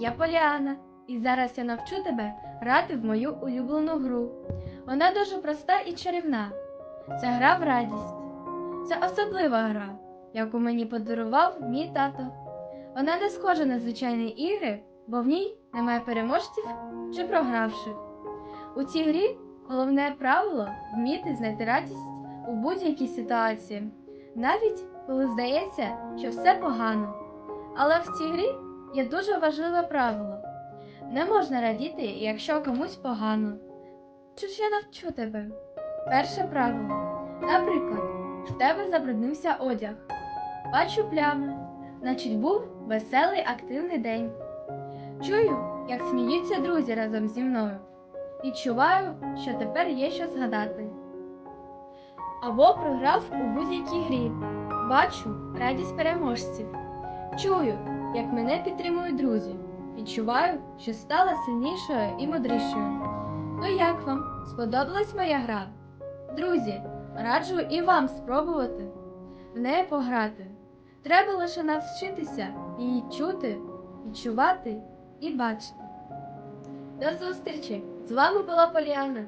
я Поліана, і зараз я навчу тебе грати в мою улюблену гру. Вона дуже проста і чарівна. Це гра в радість. Це особлива гра, яку мені подарував мій тато. Вона не схожа на звичайні ігри, бо в ній немає переможців чи програвших. У цій грі головне правило вміти знайти радість у будь-якій ситуації, навіть коли здається, що все погано. Але в цій грі є дуже важливе правило: не можна радіти, якщо комусь погано. Чи ж я навчу тебе? Перше правило. Наприклад, в тебе забруднився одяг. Бачу плями, значить був веселий активний день. Чую, як сміються друзі разом зі мною. Відчуваю, що тепер є що згадати. Або програв у будь-якій грі. Бачу радість переможців. Чую, як мене підтримують друзі. Відчуваю, що стала сильнішою і мудрішою. Ну як вам? Сподобалась моя гра? Друзі, раджу і вам спробувати в неї пограти. Треба лише навчитися її чути, відчувати і бачити. До зустрічі! З вами була Поліана.